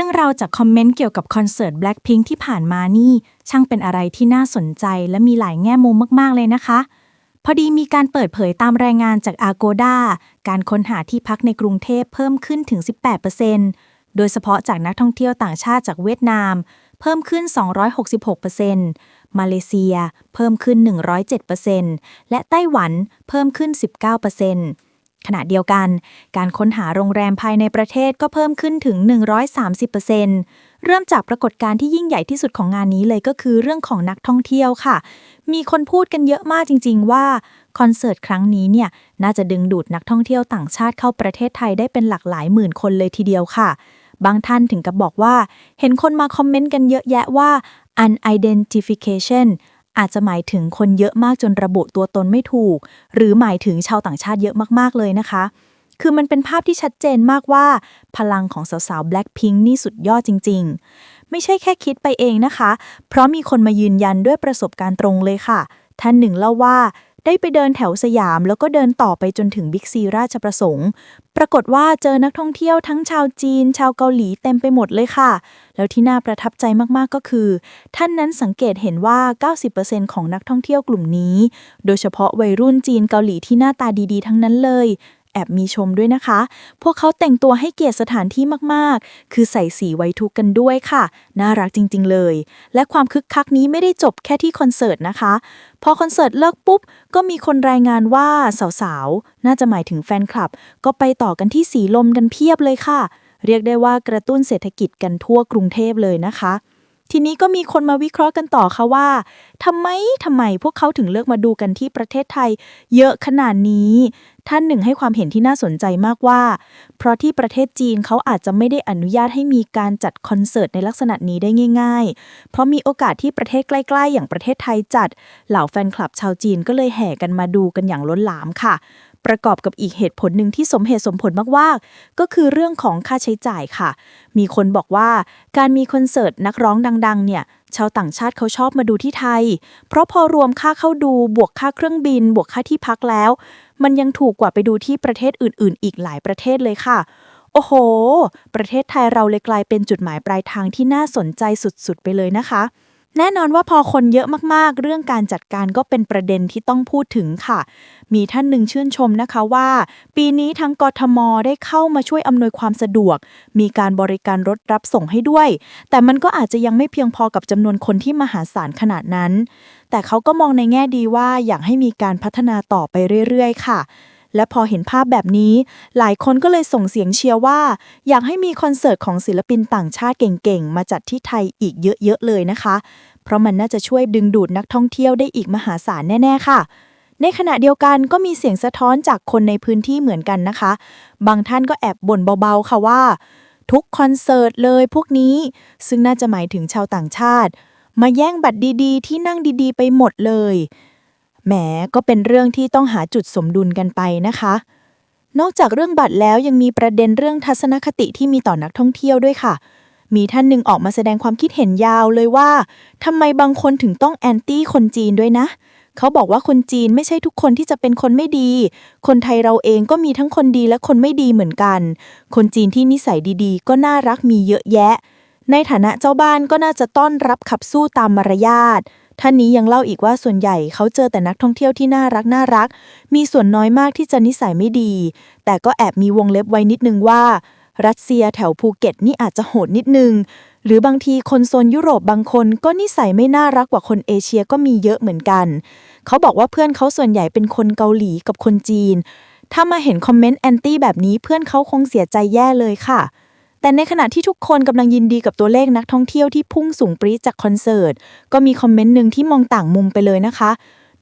รื่องราวจากคอมเมนต์เกี่ยวกับคอนเสิร์ต Blackpink ที่ผ่านมานี่ ช่างเป็นอะไรที่น่าสนใจและมีหลายแง่มุมมาก ๆ เลยนะคะ พอดีมีการเปิดเผยตามรายงานจาก Agoda การค้นหาที่พักในกรุงเทพเพิ่มขึ้นถึง 18%โดยเฉพาะจากนักท่องเที่ยวต่างชาติจากเวียดนาม เพิ่มขึ้น 266%มาเลเซีย เพิ่มขึ้น 107%และไต้หวันเพิ่มขึ้น 19% ขณะเดียวกัน การค้นหาโรงแรมภายในประเทศก็เพิ่มขึ้นถึง 130%เริ่มจากปรากฏการณ์ที่ยิ่งใหญ่ที่สุดของงานนี้เลยก็คือเรื่องของนักท่องเที่ยวค่ะ มีคนพูดกันเยอะมากจริง ๆ ว่าคอนเสิร์ตครั้งนี้เนี่ยน่าจะดึงดูดนักท่องเที่ยวต่างชาติเข้าประเทศไทยได้เป็นหลักหลายหมื่นคนเลยทีเดียวค่ะ บางท่านถึงกับบอกว่า เห็นคนมาคอมเมนต์กันเยอะแยะว่า unidentification อาจจะหมายถึงคนเยอะมากจนระบุตัวตนไม่ถูก หรือหมายถึงชาวต่างชาติเยอะมากๆเลยนะคะ คือมันเป็นภาพที่ชัดเจนมากว่า พลังของสาวๆ Blackpink นี่สุดยอดจริง ๆ ไม่ใช่แค่คิดไปเองนะคะ เพราะมีคนมายืนยันด้วยประสบการณ์ตรงเลยค่ะ ท่านหนึ่งเล่าว่า ได้ไปเดินแถวสยาม แล้วก็เดินต่อไปจนถึงบิ๊กซีราชประสงค์ ปรากฏว่าเจอนักท่องเที่ยวทั้งชาวจีน ชาวเกาหลีเต็มไปหมดเลยค่ะ แล้วที่น่าประทับใจมากๆก็คือ ท่านนั้นสังเกตเห็นว่า 90%ของนักท่องเที่ยวกลุ่มนี้ โดยเฉพาะวัยรุ่นจีนเกาหลีที่หน้าตาดีๆ ทั้งนั้นเลย อบมีชมด้วยนะคะ พวกเขาแต่งตัวให้เกียรติสถานที่มากๆ คือใส่สีไว้ทุกกันด้วยค่ะ น่ารักจริง ๆ เลย และความคึกคักนี้ไม่ได้จบแค่ที่คอนเสิร์ตนะคะ พอคอนเสิร์ตเลิกปุ๊บ ก็มีคนรายงานว่าสาวๆ น่าจะหมายถึงแฟนคลับ ก็ไปต่อกันที่สีลมกันเพียบเลยค่ะ เรียกได้ว่ากระตุ้นเศรษฐกิจกันทั่วกรุงเทพเลยนะคะ ทีนี้ก็มีคนมาวิเคราะห์กันต่อค่ะว่าทำไมทำไมพวกเขาถึงเลือกมาดูกันที่ประเทศไทย เยอะขนาดนี้ ท่านหนึ่งให้ความเห็นที่น่าสนใจมากว่า เพราะที่ประเทศจีนเขาอาจจะไม่ได้อนุญาตให้มีการจัดคอนเสิร์ตในลักษณะนี้ได้ง่าย ๆ เพราะมีโอกาสที่ประเทศใกล้ ๆ อย่างประเทศไทยจัด เหล่าแฟนคลับชาวจีนก็เลยแห่กันมาดูกันอย่างล้นหลามค่ะ ประกอบกับอีกเหตุผลหนึ่งที่สมเหตุสมผลมากๆ ก็คือเรื่องของค่าใช้จ่ายค่ะ มีคนบอกว่าการมีคอนเสิร์ตนักร้องดัง ๆ เนี่ย ชาวต่างชาติเขาชอบมาดูที่ไทย เพราะพอรวมค่าเข้าดูบวกค่าเครื่องบิน บวกค่าที่พักแล้ว มันยังถูกกว่าไปดูที่ประเทศอื่น ๆ อีกหลายประเทศเลยค่ะ โอ้โห ประเทศไทยเราเลยกลายเป็นจุดหมายปลายทางที่น่าสนใจสุด ๆ ไปเลยนะคะ แน่นอนว่าพอคนเยอะมากๆ เรื่องการจัดการก็เป็นประเด็นที่ต้องพูดถึงค่ะ มีท่านหนึ่งชื่นชมนะคะว่า ปีนี้ทั้งกทมได้เข้ามาช่วยอำนวยความสะดวก มีการบริการรถรับส่งให้ด้วย แต่มันก็อาจจะยังไม่เพียงพอกับจำนวนคนที่มหาศาลขนาดนั้น แต่เขาก็มองในแง่ดีว่าอยากให้มีการพัฒนาต่อไปเรื่อยๆ ค่ะ และพอเห็นภาพแบบนี้ หลายคนก็เลยส่งเสียงเชียร์ว่า อยากให้มีคอนเสิร์ตของศิลปินต่างชาติเก่งๆ มาจัดที่ไทยอีกเยอะๆเลยนะคะ เพราะมันน่าจะช่วยดึงดูดนักท่องเที่ยวได้อีกมหาศาลแน่ๆค่ะในขณะเดียวกันก็มีเสียงสะท้อนจากคนในพื้นที่เหมือนกันนะคะ บางท่านก็แอบบ่นเบาๆค่ะว่า ทุกคอนเสิร์ตเลยพวกนี้ ซึ่งน่าจะหมายถึงชาวต่างชาติ มาแย่งบัตรดีๆ ที่นั่งดีๆ ไปหมดเลย แหมก็เป็นเรื่องที่ต้องหาจุดสมดุลกันไปนะคะ นอกจากเรื่องบัตรแล้วยังมีประเด็นเรื่องทัศนคติที่มีต่อนักท่องเที่ยวด้วยค่ะ มีท่านหนึ่งออกมาแสดงความคิดเห็นยาวเลยว่าทำไมบางคนถึงต้องแอนตี้คนจีนด้วยนะเขาบอกว่าคนจีนไม่ใช่ทุกคนที่จะเป็นคนไม่ดี คนไทยเราเองก็มีทั้งคนดีและคนไม่ดีเหมือนกัน คนจีนที่นิสัยดีๆ ก็น่ารักมีเยอะแยะ ในฐานะเจ้าบ้านก็น่าจะต้อนรับขับสู้ตามมารยาท ท่านนี้ยังเล่าอีกว่าส่วนใหญ่เขาเจอแต่นักท่องเที่ยวที่น่ารักน่ารัก มีส่วนน้อยมากที่จะนิสัยไม่ดี แต่ก็แอบมีวงเล็บไว้นิดนึงว่า รัสเซียแถวภูเก็ตนี่อาจจะโหดนิดนึง หรือบางทีคนโซนยุโรปบางคนก็นิสัยไม่น่ารักกว่าคนเอเชียก็มีเยอะเหมือนกัน เขาบอกว่าเพื่อนเขาส่วนใหญ่เป็นคนเกาหลีกับคนจีน ถ้ามาเห็นคอมเมนต์แอนตี้แบบนี้เพื่อนเขาคงเสียใจแย่เลยค่ะ แต่ในขณะที่ทุกคนกำลังยินดีกับตัวเลขนักท่องเที่ยวที่พุ่งสูงปรี๊ดจากคอนเสิร์ต ก็มีคอมเมนต์หนึ่งที่มองต่างมุมไปเลยนะคะ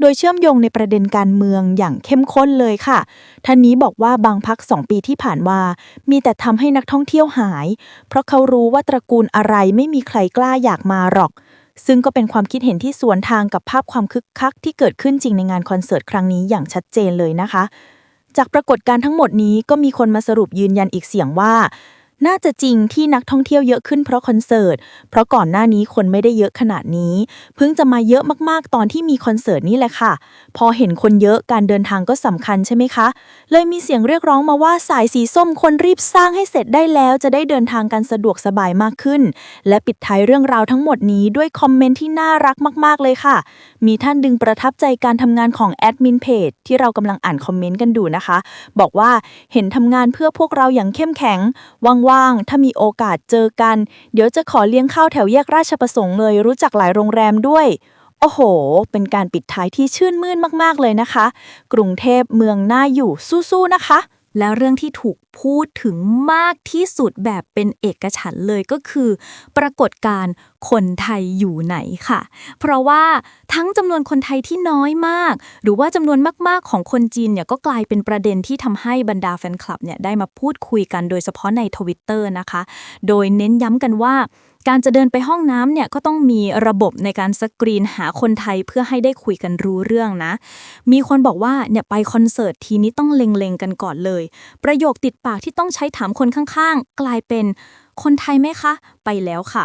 โดยเชื่อมโยงในประเด็นการเมืองอย่างเข้มข้นเลยค่ะ ท่านนี้บอกว่าบางพักสองปีที่ผ่านมา มีแต่ทำให้นักท่องเที่ยวหาย เพราะเขารู้ว่าตระกูลอะไรไม่มีใครกล้าอยากมาหรอก ซึ่งก็เป็นความคิดเห็นที่สวนทางกับภาพความคึกคักที่เกิดขึ้นจริงในงานคอนเสิร์ตครั้งนี้อย่างชัดเจนเลยนะคะจากปรากฏการณ์ทั้งหมดนี้ก็มีคนมาสรุปยืนยันอีกเสียงว่า น่าจะจริงที่นักท่องเที่ยวเยอะขึ้นเพราะคอนเสิร์ต เพราะก่อนหน้านี้คนไม่ได้เยอะขนาดนี้ เพิ่งจะมาเยอะมากๆ ตอนที่มีคอนเสิร์ตนี่แหละค่ะ พอเห็นคนเยอะการเดินทางก็สำคัญใช่ไหมคะ เลยมีเสียงเรียกร้องมาว่าสายสีส้มคนรีบสร้างให้เสร็จได้แล้ว จะได้เดินทางกันสะดวกสบายมากขึ้น และปิดท้ายเรื่องราวทั้งหมดนี้ด้วยคอมเมนต์ที่น่ารักมาก ๆ เลยค่ะ มีท่านดึงประทับใจการทำงานของแอดมินเพจที่เรากำลังอ่านคอมเมนต์กันดูนะคะ บอกว่าเห็นทำงานเพื่อพวกเราอย่างเข้มแข็งว่างๆ ถ้ามีโอกาสเจอกัน เดี๋ยวจะขอเลี้ยงข้าวแถวแยกราชประสงค์เลยรู้จักหลายโรงแรมด้วย โอ้โห เป็นการปิดท้ายที่ชื่นมื่นมากๆเลยนะคะ กรุงเทพเมืองน่าอยู่สู้ๆนะคะ แล้วเรื่องที่ถูกพูดถึงมากที่สุดแบบเป็นเอกฉันเลยก็คือ ปรากฏการณ์คนไทยอยู่ไหนค่ะ เพราะว่าทั้งจำนวนคนไทยที่น้อยมาก หรือว่าจำนวนมาก ๆ ของคนจีนเนี่ยก็กลายเป็นประเด็นที่ทำให้บรรดาแฟนคลับเนี่ยได้มาพูดคุยกันโดยเฉพาะในทวิตเตอร์นะคะ โดยเน้นย้ำกันว่า การจะเดินไปห้องน้ำเนี่ยก็ต้องมีระบบในการสกรีนหาคนไทยเพื่อให้ได้คุยกันรู้เรื่องนะ มีคนบอกว่าเนี่ยไปคอนเสิร์ตทีนี้ต้องเล็งๆกันก่อนเลย ประโยคติดปากที่ต้องใช้ถามคนข้างๆ กลายเป็นคนไทยไหมคะ ไปแล้วค่ะ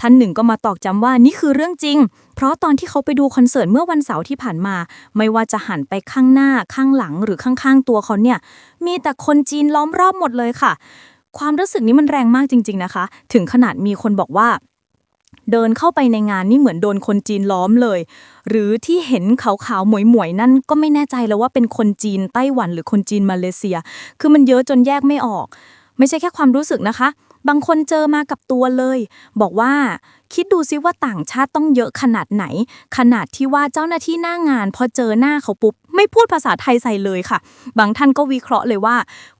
ท่านหนึ่งก็มาตอกย้ำว่านี่คือเรื่องจริง เพราะตอนที่เขาไปดูคอนเสิร์ตเมื่อวันเสาร์ที่ผ่านมา ไม่ว่าจะหันไปข้างหน้าข้างหลังหรือข้างๆตัวเขาเนี่ยมีแต่คนจีนล้อมรอบหมดเลยค่ะ ความรู้สึกนี้มันแรงมากจริง ๆนะคะ ถึงขนาดมีคนบอกว่า เดินเข้าไปในงานนี่เหมือนโดนคนจีนล้อมเลย หรือที่เห็นขาวๆหมวยๆนั่นก็ไม่แน่ใจแล้วว่าเป็นคนจีนไต้หวันหรือคนจีนมาเลเซีย คือมันเยอะจนแยกไม่ออก ไม่ใช่แค่ความรู้สึกนะคะ บางคนเจอมากับตัวเลย บอกว่าคิดดูซิว่าต่างชาติต้องเยอะขนาดไหน ขนาดที่ว่าเจ้าหน้าที่หน้างาน พอเจอหน้าเขาปุ๊บ ไม่พูดภาษาไทยใส่เลยค่ะ บางท่านก็วิเคราะห์เลยว่า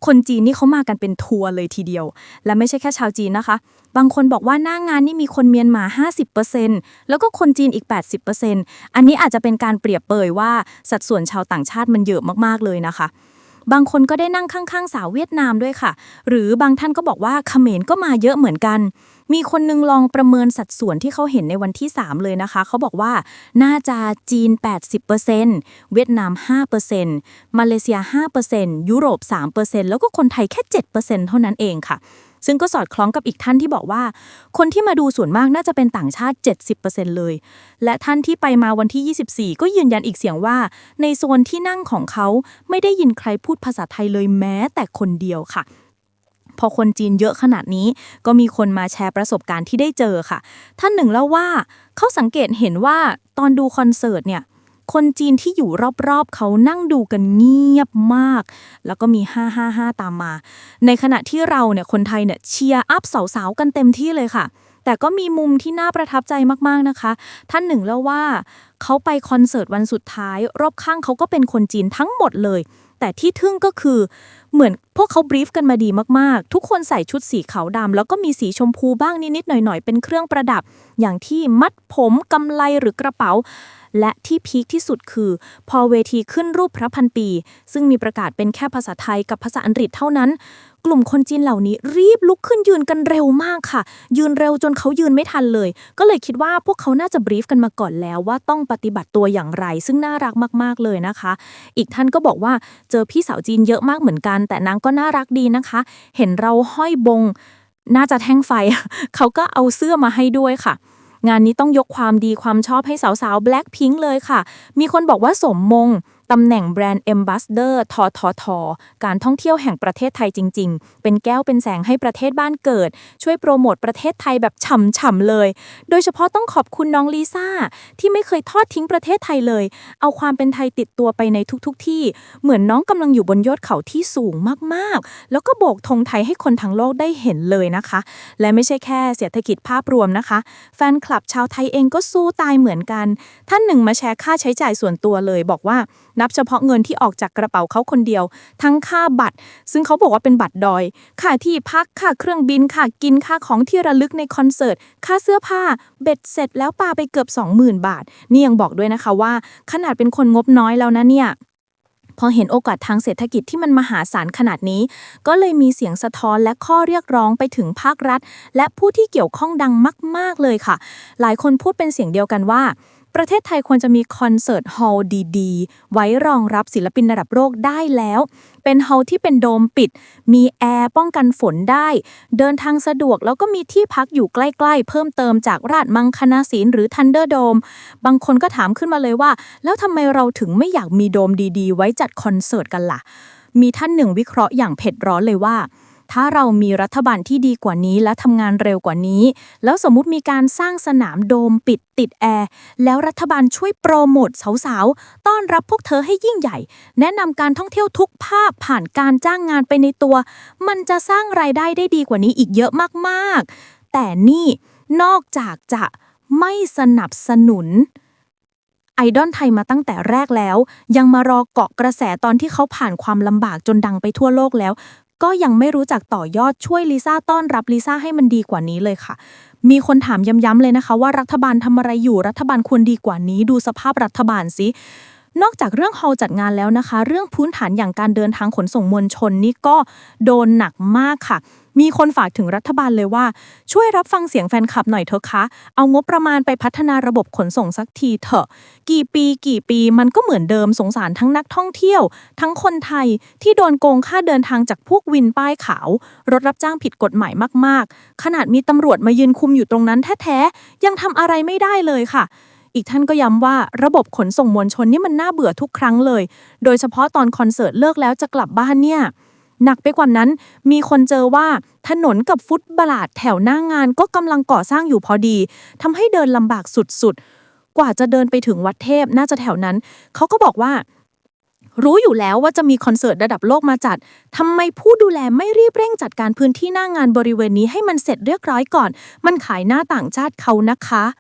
คนจีนนี่เขามากันเป็นทัวร์เลยทีเดียว และไม่ใช่แค่ชาวจีนนะคะ บางคนบอกว่าหน้างานนี่มีคนเมียนมา 50%แล้วก็คนจีนอีก 80%อันนี้อาจจะเป็นการเปรียบเปยว่าสัดส่วนชาวต่างชาติมันเยอะมากๆเลยนะคะ บางคนก็ได้นั่งข้างๆ สาวเวียดนามด้วยค่ะ หรือบางท่านก็บอกว่าเขมรก็มาเยอะเหมือนกัน มีคนนึงลองประเมินสัดส่วนที่เขาเห็นในวันที่ 3 เลยนะคะ เขาบอกว่าน่าจะจีน 80%เวียดนาม 5%มาเลเซีย 5%ยุโรป 3%แล้วก็คนไทยแค่ 7%เท่านั้นเองค่ะซึ่งก็สอดคล้องกับอีกท่านที่บอกว่า คนที่มาดูส่วนมากน่าจะเป็นต่างชาติ 70%เลย และท่านที่ไปมาวันที่ 24 ก็ยืนยันอีกเสียงว่า ในโซนที่นั่งของเขาไม่ได้ยินใครพูดภาษาไทยเลยแม้แต่คนเดียวค่ะ พอคนจีนเยอะขนาดนี้ ก็มีคนมาแชร์ประสบการณ์ที่ได้เจอค่ะ ท่านหนึ่งเล่าว่าเขาสังเกตเห็นว่าตอนดูคอนเสิร์ตเนี่ยคนจีนที่อยู่รอบๆ เขานั่งดูกันเงียบมาก แล้วก็มี 555 ตามมา ในขณะที่เราเนี่ยคนไทยเนี่ยเชียร์อัพสาวๆ กันเต็มที่เลยค่ะ แต่ก็มีมุมที่น่าประทับใจมากๆนะคะ ท่านหนึ่งเล่าว่า เขาไปคอนเสิร์ตวันสุดท้าย รอบข้างเขาก็เป็นคนจีนทั้งหมดเลย แต่ที่ทึ่งก็คือเหมือนพวกเขาบรีฟกันมาดีมากๆ ทุกคนใส่ชุดสีขาวดำแล้วก็มีสีชมพูบ้างนิดๆหน่อยๆ เป็นเครื่องประดับ อย่างที่มัดผมกำไลหรือกระเป๋า และที่พีคที่สุดคือ พอเวทีขึ้นรูปพระพันปี ซึ่งมีประกาศเป็นแค่ภาษาไทยกับภาษาอังกฤษเท่านั้น กลุ่มคนจีนเหล่านี้รีบลุกขึ้นยืนกันเร็วมากค่ะ ยืนเร็วจนเขายืนไม่ทันเลย ก็เลยคิดว่าพวกเขาน่าจะบรีฟกันมาก่อนแล้วว่าต้องปฏิบัติตัวอย่างไร ซึ่งน่ารักมากๆเลยนะคะ อีกท่านก็บอกว่าเจอพี่สาวจีนเยอะมากเหมือนกันแต่นางก็น่ารักดีนะคะ เห็นเราห้อยบง น่าจะแท่งไฟ เขาก็เอาเสื้อมาให้ด้วยค่ะ งานนี้ต้องยกความดีความชอบให้สาวๆ Blackpink เลยค่ะ มีคนบอกว่าสมมง ตำแหน่งแบรนด์ Ambassador ทอทอทอการท่องเที่ยวแห่งประเทศไทยจริง ๆ เป็นแก้วเป็นแสงให้ประเทศบ้านเกิด ช่วยโปรโมทประเทศไทยแบบฉ่ำๆเลย โดยเฉพาะต้องขอบคุณน้องลิซ่า ที่ไม่เคยทอดทิ้งประเทศไทยเลย เอาความเป็นไทยติดตัวไปในทุกๆทที่ เหมือนน้องกำลังอยู่บนยอดเขาที่สูงมากๆ แล้วก็โบกธงไทยให้คนทั้งโลกได้เห็นเลยนะคะ และไม่ใช่แค่เศรษฐกิจภาพรวมนะคะ แฟนคลับชาวไทยเองก็สู้ตายเหมือนกัน ท่านหนึ่งมาแชร์ค่าใช้จ่ายส่วนตัวเลย บอกว่านับเฉพาะเงินที่ออกจากกระเป๋าเขาคนเดียว ทั้งค่าบัตร ซึ่งเขาบอกว่าเป็นบัตรดอย ค่าที่พักค่าเครื่องบินค่ากินค่าของที่ระลึกในคอนเสิร์ต ค่าเสื้อผ้า เบ็ดเสร็จแล้วปาไปเกือบ 20,000 บาท นี่ยังบอกด้วยนะคะว่า ขนาดเป็นคนงบน้อยแล้วนะเนี่ยพอเห็นโอกาสทางเศรษฐกิจที่มันมหาศาลขนาดนี้ ก็เลยมีเสียงสะท้อนและข้อเรียกร้องไปถึงภาครัฐ และผู้ที่เกี่ยวข้องดังมาก ๆ เลยค่ะ หลายคนพูดเป็นเสียงเดียวกันว่า ประเทศไทยควรจะมีคอนเสิร์ตฮอลล์ดีๆ ไว้รองรับศิลปินระดับโลกได้แล้ว เป็นฮอลล์ที่เป็นโดมปิด มีแอร์ป้องกันฝนได้ เดินทางสะดวกแล้วก็มีที่พักอยู่ใกล้ๆ เพิ่มเติมจากราชมังคณาศิลหรือทันเดอร์โดม บางคนก็ถามขึ้นมาเลยว่า แล้วทำไมเราถึงไม่อยากมีโดมดีๆ ไว้จัดคอนเสิร์ตกันล่ะ มีท่านหนึ่งวิเคราะห์อย่างเผ็ดร้อนเลยว่า ถ้าเรามีรัฐบาลที่ดีกว่านี้และทำงานเร็วกว่านี้ แล้วสมมุติมีการสร้างสนามโดมปิดติดแอร์ แล้วรัฐบาลช่วยโปรโมทสาวๆ ต้อนรับพวกเธอให้ยิ่งใหญ่ แนะนำการท่องเที่ยวทุกภาพผ่านการจ้างงานไปในตัว มันจะสร้างรายได้ได้ดีกว่านี้อีกเยอะมากๆ แต่นี่นอกจากจะไม่สนับสนุนไอดอลไทยมาตั้งแต่แรกแล้ว ยังมารอเกาะกระแสตอนที่เขาผ่านความลำบากจนดังไปทั่วโลกแล้ว ก็ยังไม่รู้จักต่อยอดช่วยลิซ่าต้อนรับลิซ่าให้มันดีกว่านี้เลยค่ะ มีคนถามย้ำๆเลยนะคะ ว่ารัฐบาลทำอะไรอยู่รัฐบาลควรดีกว่านี้ ดูสภาพรัฐบาลสินอกจากเรื่องฮอลจัดงานแล้วนะคะ เรื่องพื้นฐานอย่างการเดินทางขนส่งมวลชนนี่ก็โดนหนักมากค่ะ มีคนฝากถึงรัฐบาลเลยว่า ช่วยรับฟังเสียงแฟนคลับหน่อยเถอะคะ เอางบประมาณไปพัฒนาระบบขนส่งสักทีเถอะ กี่ปีกี่ปีมันก็เหมือนเดิมสงสารทั้งนักท่องเที่ยว ทั้งคนไทยที่โดนโกงค่าเดินทางจากพวกวินป้ายขาว รถรับจ้างผิดกฎหมายมาก ๆ ขนาดมีตำรวจมายืนคุมอยู่ตรงนั้นแท้ๆยังทำอะไรไม่ได้เลยค่ะอีกท่านก็ย้ำว่าระบบขนส่งมวลชนนี่มันน่าเบื่อทุกครั้งเลย โดยเฉพาะตอนคอนเสิร์ตเลิกแล้วจะกลับบ้านเนี่ย หนักไปกว่านั้น มีคนเจอว่าถนนกับฟุตบาทแถวหน้างานก็กำลังก่อสร้างอยู่พอดีทำให้เดินลำบากสุดๆ กว่าจะเดินไปถึงวัดเทพน่าจะแถวนั้น เขาก็บอกว่า รู้อยู่แล้วว่าจะมีคอนเสิร์ตระดับโลกมาจัดทำไมผู้ดูแลไม่รีบเร่งจัดการพื้นที่หน้างานบริเวณนี้ให้มันเสร็จเรียบร้อยก่อน มันขายหน้าต่างชาติเขานะคะ